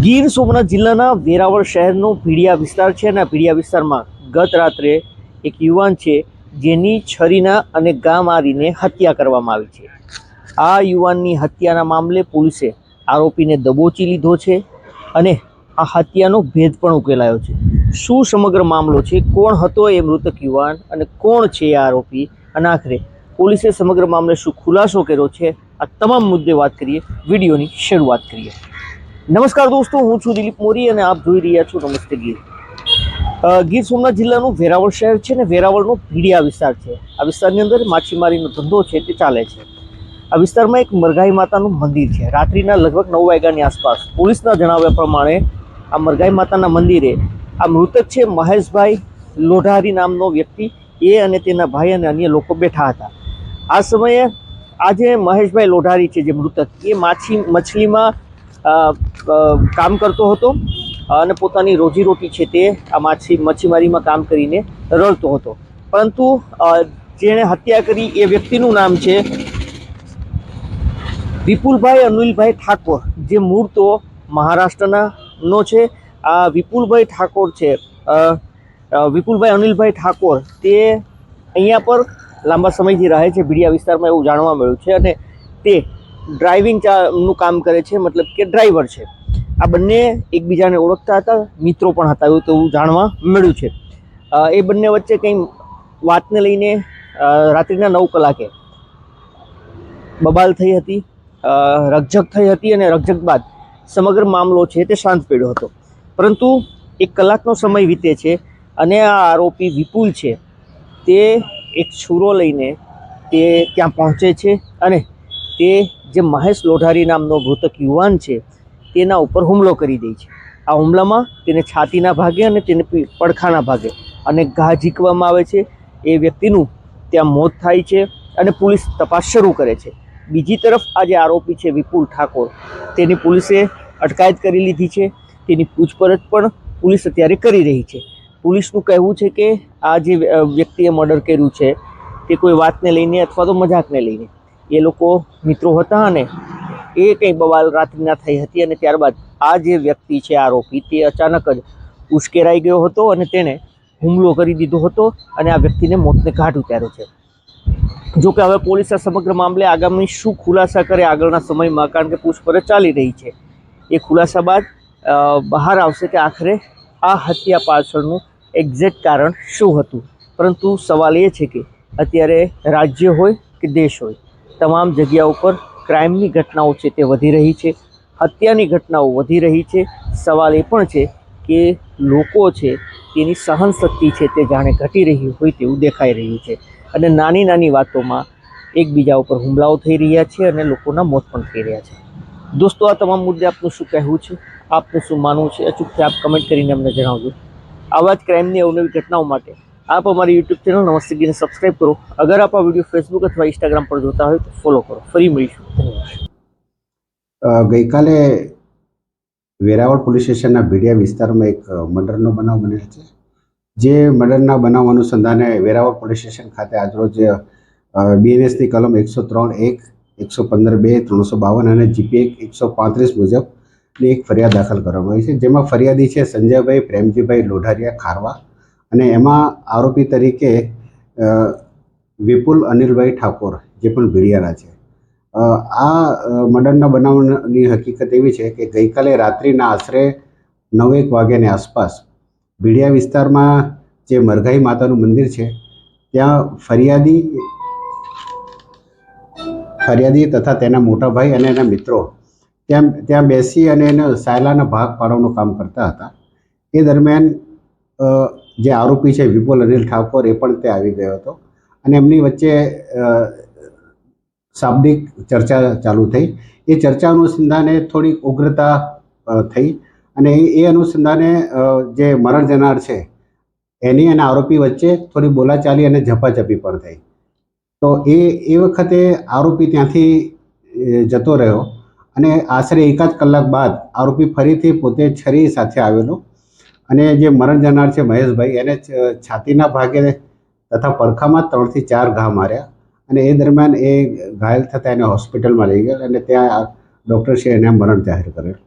ગીર સોમનાથ જિલ્લાના વેરાવળ શહેરનો ભીડિયા વિસ્તાર છે અને આ ભીડિયા વિસ્તારમાં ગત રાત્રે એક યુવાન છે જેની છરીના અને ગા મારીને હત્યા કરવામાં આવી છે. આ યુવાનની હત્યાના મામલે પોલીસે આરોપીને દબોચી લીધો છે અને આ હત્યાનો ભેદ પણ ઉકેલાયો છે. શું સમગ્ર મામલો છે? કોણ હતો એ મૃતક યુવાન અને કોણ છે એ આરોપી? અને આખરે પોલીસે સમગ્ર મામલે શું ખુલાસો કર્યો છે? આ તમામ મુદ્દે વાત કરીએ, વિડીયોની શરૂઆત કરીએ. નમસ્કાર દોસ્તો, હું છું દિલીપ મોરી અને આપ જોઈ રહ્યા છો નમસ્તે ગીર. ગીર સોમનાથ જિલ્લાનું વેરાવળ શહેર છે ને વેરાવળનો ભીડિયા વિસ્તાર છે. આ વિસ્તારની અંદર માછીમારીનો ધંધો છે તે ચાલે છે. આ વિસ્તારમાં એક મરઘાઈ માતાનું મંદિર છે. રાત્રિના લગભગ નવ વાગ્યાની આસપાસ પોલીસના જણાવ્યા પ્રમાણે આ મરઘાઈ માતાના મંદિરે આ મૃતક છે મહેશભાઈ લોઢારી નામનો વ્યક્તિ. એ અને તેના ભાઈ અને અન્ય લોકો બેઠા હતા. આ સમયે આ જે મહેશભાઈ લોઢારી છે જે મૃતક. એ માછી મછલીમાં કામ કરતો હતો અને પોતાની રોજીરોટી છે તે આ માછી મચ્છીમારીમાં કામ કરીને રળતો હતો. પરંતુ જેણે હત્યા કરી એ વ્યક્તિનું નામ છે વિપુલભાઈ અનિલભાઈ ઠાકોર, જે મૂળ તો મહારાષ્ટ્રના નો છે. આ વિપુલભાઈ ઠાકોર છે. વિપુલભાઈ અનિલભાઈ ઠાકોર, તે અહીંયા પર લાંબા સમયથી રહે છે, ભીડિયા વિસ્તારમાં એવું જાણવા મળ્યું છે અને તે ડ્રાઇવિંગનું કામ કરે છે, મતલબ કે ડ્રાઈવર છે. આ બંને એકબીજાને ઓળખતા હતા, મિત્રો પણ હતા એવું તેવું જાણવા મળ્યું છે. એ બંને વચ્ચે કંઈ વાતને લઈને રાત્રિના નવ કલાકે બબાલ થઈ હતી. રકઝક થઈ હતી અને રકઝક બાદ સમગ્ર મામલો છે તે શાંત પડ્યો હતો. પરંતુ એક કલાકનો સમય વીતે છે અને આ આરોપી વિપુલ છે. તે એક છૂરો લઈને તે ત્યાં પહોંચે છે અને તે જે મહેશ લોઢારી નામનો મૃતક યુવાન છે તેના ઉપર હુમલો કરી દે છે. આ હુમલામાં તેને છાતીના ભાગે અને તેને પડખાના ભાગે અને ઘા ઝીકવામાં આવે છે. એ વ્યક્તિનું ત્યાં મોત થાય છે અને પોલીસ તપાસ શરૂ કરે છે. બીજી તરફ આ જે આરોપી છે વિપુલ ઠાકોર, તેની પોલીસે અટકાયત કરી લીધી છે. તેની પૂછપરછ પણ પોલીસ અત્યારે કરી રહી છે. પોલીસનું કહેવું છે કે આ જે વ્યક્તિએ મર્ડર કર્યું છે, તે કોઈ વાતને લઈને અથવા તો મજાકને લઈને. એ લોકો મિત્રો હતા અને એ કંઈ બવાલ રાત્રિના થઈ હતી અને ત્યારબાદ આ જે વ્યક્તિ છે આરોપી, તે અચાનક જ ઉશ્કેરાઈ ગયો હતો અને તેણે હુમલો કરી દીધો હતો અને આ વ્યક્તિને મોતને ઘાટ ઉતાર્યો છે. જો કે હવે પોલીસ સમગ્ર મામલે આગામી શું ખુલાસા કરે આગળના સમયમાં? કારણ કે પૂછપરછ ચાલી રહી છે. એ ખુલાસા બાદ બહાર આવશે કે આખરે આ હત્યા પાછળનું એક્ઝેક્ટ કારણ શું હતું? પરંતુ સવાલ એ છે કે અત્યારે રાજ્ય હોય કે દેશ હોય, તમામ જગ્યા ઉપર ક્રાઇમની ઘટનાઓ છે તે વધી રહી છે. હત્યાની ઘટનાઓ વધી રહી છે. સવાલ એ પણ છે કે લોકો છે, તેની સહનશક્તિ છે તે જાણે ઘટી રહી હોય તેવું દેખાઈ રહ્યું છે. અને નાની નાની વાતોમાં એકબીજા ઉપર હુમલાઓ થઈ રહ્યા છે અને લોકોના મોત પણ થઈ રહ્યા છે. દોસ્તો, આ તમામ મુદ્દે આપનું શું કહેવું છે? આપનું શું માનવું છે? અચૂકથી આપ કમેન્ટ કરીને અમને જણાવજો. આવા જ ક્રાઇમની અવનવી ઘટનાઓ માટે આપ અમારી યુટ્યુબ ચેનલ નમસ્તે ગીને સબસ્ક્રાઇબ કરો. અગર આપ આ વીડિયો ફેસબુક અથવા ઇન્સ્ટાગ્રામ પર જોતા હોય તો ફોલો કરો. ફરી મળીશું. ગઈકાલે વેરાવળ પોલીસ સ્ટેશનના ભીડિયા વિસ્તારમાં એક મર્ડરનો બનાવ બનેલ છે. જે મર્ડરના બનાવ અનુસંધાને વેરાવળ પોલીસ સ્ટેશન ખાતે આજરોજ બીએનએસની કલમ એકસો ત્રણ એક, એકસો પંદર બે, ત્રણસો બાવન અને જીપી એક એકસો પાંત્રીસ મુજબની એક ફરિયાદ દાખલ કરવામાં આવી છે. જેમાં ફરિયાદી છે સંજયભાઈ પ્રેમજીભાઈ લોઢારિયા ખારવા અને એમાં આરોપી તરીકે વિપુલ અનિલભાઈ ઠાકોર, જે પણ ભીડિયાના છે. આ મર્ડરના બનાવની હકીકત એવી છે કે ગઈકાલે રાત્રિના આશરે નવેક વાગ્યાની આસપાસ ભીડિયા વિસ્તારમાં જે મરઘાઈ માતાનું મંદિર છે, ત્યાં ફરિયાદી ફરિયાદી તથા તેના મોટા ભાઈ અને એના મિત્રો ત્યાં ત્યાં બેસી અને એને સાયલાના ભાગ પાડવાનું કામ કરતા હતા. એ દરમિયાન જે આરોપી છે વિપુલ અનિલ ઠાકોર એ પણ ત્યાં આવી ગયો હતો અને એમની વચ્ચે શાબ્દિક ચર્ચા ચાલુ થઈ. એ ચર્ચા અનુસંધાને થોડીક ઉગ્રતા થઈ અને એ અનુસંધાને જે મરણ જનાર છે, એની અને આરોપી વચ્ચે થોડી બોલાચાલી અને ઝપાઝપી પણ થઈ. તો એ એ વખતે આરોપી ત્યાંથી જતો રહ્યો અને આશરે એકાદ કલાક બાદ આરોપી ફરીથી પોતે છરી સાથે આવેલો અને જે મરણ જનાર છે મહેશભાઈ, એને છાતીના ભાગે તથા પડખામાં ત્રણથી ચાર ઘા માર્યા અને એ દરમિયાન એ ઘાયલ થતાં એને હોસ્પિટલમાં લઈ ગયા અને ત્યાં ડૉક્ટરશ્રી એને મરણ જાહેર કરેલ.